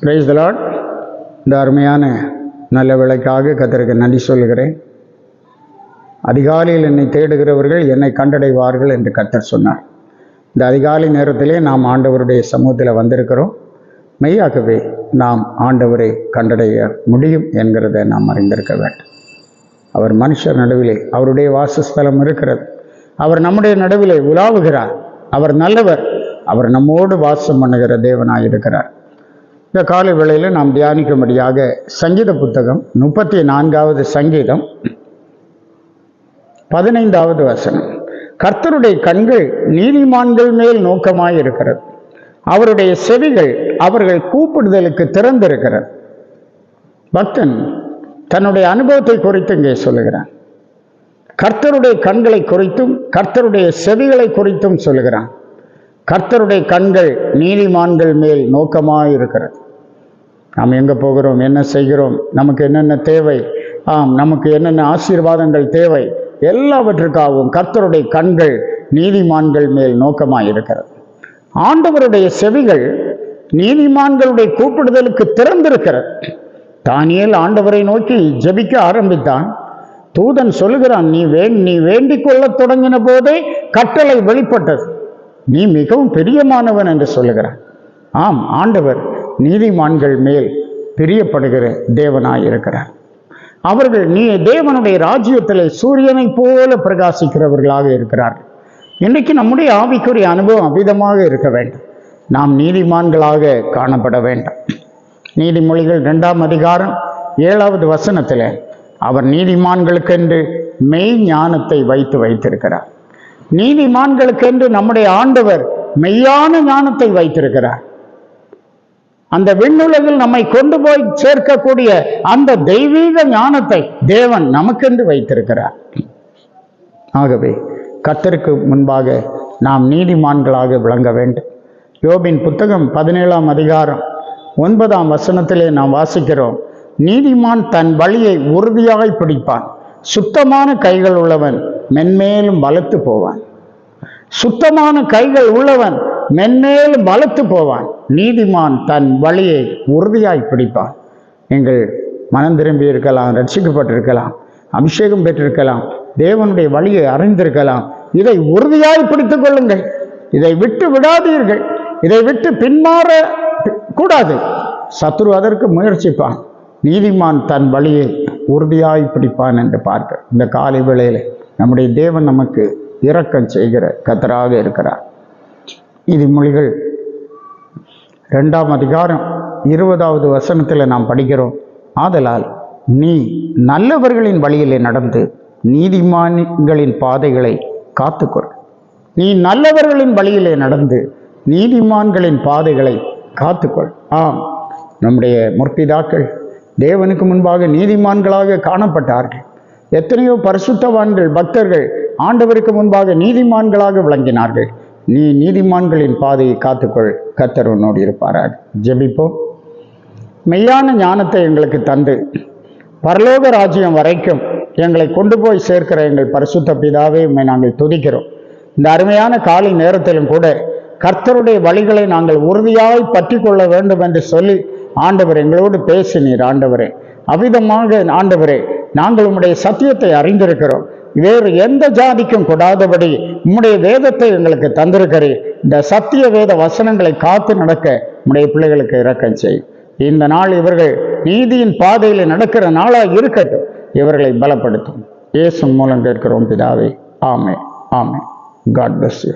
Price Lord இந்த அருமையான நல்ல விலைக்காக கத்திரிக்க நன்றி சொல்கிறேன் அதிகாலையில் என்னை தேடுகிறவர்கள் என்னை கண்டடைவார்கள் என்று கத்தர் சொன்னார். இந்த அதிகாலை நேரத்திலே நாம் ஆண்டவருடைய சமூகத்தில் வந்திருக்கிறோம். மெய்யாகவே நாம் ஆண்டவரை கண்டடைய முடியும் என்கிறதை நாம் அறிந்திருக்க வேண்டும். அவர் மனுஷர் நடுவிலே அவருடைய வாசஸ்தலம் இருக்கிறது. அவர் நம்முடைய நடுவிலே உலாவுகிறார். அவர் நல்லவர். அவர் நம்மோடு வாசம் பண்ணுகிற தேவனாக இருக்கிறார். இந்த காலை வேளையில் நாம் தியானிக்கும்படியாக சங்கீத புத்தகம் முப்பத்தி நான்காவது சங்கீதம் பதினைந்தாவது வசனம். கர்த்தருடைய கண்கள் நீதிமான்கள் மேல் நோக்கமாக இருக்கிறது அவருடைய செவிகள் அவர்கள் கூப்பிடுதலுக்கு திறந்திருக்கிறது. பக்தன் தன்னுடைய அனுபவத்தை குறித்து இங்கே சொல்லுகிறான். கர்த்தருடைய கண்களை குறித்தும் கர்த்தருடைய செவிகளை குறித்தும் சொல்லுகிறான். கர்த்தருடைய கண்கள் நீதிமான்கள் மேல் நோக்கமாக இருக்கிறது நாம் எங்கே போகிறோம்? என்ன செய்கிறோம்? நமக்கு என்னென்ன தேவை? ஆம் நமக்கு என்னென்ன ஆசீர்வாதங்கள் தேவை? எல்லாவற்றுக்காகவும் கர்த்தருடைய கண்கள் நீதிமான்கள் மேல் நோக்கமாக இருக்கிறது ஆண்டவருடைய செவிகள் நீதிமான்களுடைய கூப்பிடுதலுக்கு திறந்திருக்கிறது. தானியல் ஆண்டவரை நோக்கி ஜெபிக்க ஆரம்பித்தான். தூதன் சொல்லுகிறான் நீ வே நீ வேண்டிக் கொள்ளத் தொடங்கின போதே கட்டளை வெளிப்பட்டது. நீ மிகவும் பிரியமானவன் என்று சொல்லுகிறான். ஆம் ஆண்டவர் நீதிமான்கள் மேல் பிரியப்படுகிற தேவனாய் இருக்கிறார். அவர்கள் நீ தேவனுடைய ராஜ்யத்தில் சூரியனைப் போல பிரகாசிக்கிறவர்களாக இருக்கிறார்கள் இன்றைக்கு நம்முடைய ஆவிக்குரிய அனுபவம் அவ்விதமாக இருக்க வேண்டும். நாம் நீதிமான்களாக காணப்பட வேண்டும். நீதிமொழிகள் ரெண்டாம் அதிகாரம் ஏழாவது வசனத்தில் அவர் நீதிமான்களுக்கென்று மெய் ஞானத்தை வைத்து வைத்திருக்கிறார். நீதிமான்களுக்கென்று நம்முடைய ஆண்டவர் மெய்யான ஞானத்தை வைத்திருக்கிறார். அந்த விண்ணுலகில் நம்மை கொண்டு போய் சேர்க்கக்கூடிய அந்த தெய்வீக ஞானத்தை தேவன் நமக்கென்று வைத்திருக்கிறார். ஆகவே கத்தருக்கு முன்பாக நாம் நீதிமான்களாக விளங்க வேண்டும். யோபின் புத்தகம் பதினேழாம் அதிகாரம் ஒன்பதாம் வசனத்திலே நாம் வாசிக்கிறோம் நீதிமான் தன் வழியை உறுதியாய் பிடிப்பான். சுத்தமான கைகள் உள்ளவன் மென்மேலும் வளர்த்து போவான். சுத்தமான கைகள் உள்ளவன் மென்மேலும் வளர்த்து போவான். நீதிமான் தன் வழியை உறுதியாய் பிடிப்பான். நீங்கள் மனம் திரும்பி இருக்கலாம் ரட்சிக்கப்பட்டிருக்கலாம் அபிஷேகம் பெற்றிருக்கலாம் தேவனுடைய வழியை அறிந்திருக்கலாம். இதை உறுதியாய் பிடித்துக் கொள்ளுங்கள். இதை விட்டு விடாதீர்கள். இதை விட்டு பின்மாற கூடாது. சத்ரு அதற்கு முயற்சிப்பான். நீதிமான் தன் வழியை உறுதியாய் பிடிப்பான் என்று பார்க்க. இந்த காலை வேளையில் நம்முடைய தேவன் நமக்கு இரக்கம் செய்கிற கத்தராக இருக்கிறார். இது மொழிகள். ரெண்டாம் அதிகாரம் இருபதாவது வசனத்தில் நாம் படிக்கிறோம். ஆதலால் நீ நல்லவர்களின் வழியிலே நடந்து நீதிமான்களின் பாதைகளை காத்துக்கொள். நீ நல்லவர்களின் வழியிலே நடந்து நீதிமான்களின் பாதைகளை காத்துக்கொள். ஆம் நம்முடைய முற்பிதாக்கள் தேவனுக்கு முன்பாக நீதிமான்களாக காணப்பட்டார்கள். எத்தனையோ பரிசுத்தவான்கள் பக்தர்கள் ஆண்டவருக்கு முன்பாக நீதிமான்களாக விளங்கினார்கள். நீ நீதிமான்களின் பாதையை காத்துக்கொள். கத்தர் உன்னோடு இருப்பாராக. ஜெபிப்போம். மெய்யான ஞானத்தை எங்களுக்கு தந்து பரலோக ராஜ்யம் வரைக்கும் எங்களை கொண்டு போய் சேர்க்கிற எங்கள் பரிசுத்த பிதாவே உண்மை நாங்கள் துதிக்கிறோம். இந்த அருமையான காலை நேரத்திலும் கூட கர்த்தருடைய வழிகளை நாங்கள் உறுதியாய் பற்றி கொள்ள வேண்டும் என்று சொல்லி ஆண்டவர் எங்களோடு பேசினீர் ஆண்டவரே. அவ்விதமாக ஆண்டவரே நாங்கள் உம்முடைய சத்தியத்தை அறிந்திருக்கிறோம். வேறு எந்த ஜாதிக்கும் கொடாதபடி உம்முடைய வேதத்தை எங்களுக்கு தந்திருக்கிறீர். இந்த சத்திய வேத வசனங்களை காத்து நடக்க உம்முடைய பிள்ளைகளுக்கு இறக்கம் செய். இந்த நாள் இவர்கள் நீதியின் பாதையில் நடக்கிற நாளாக இருக்கட்டும். இவர்களை பலப்படுத்தும். இயேசு மூலம் கேட்கிறோம் பிதாவே. ஆமே ஆமே காட் பிளஸ் யூ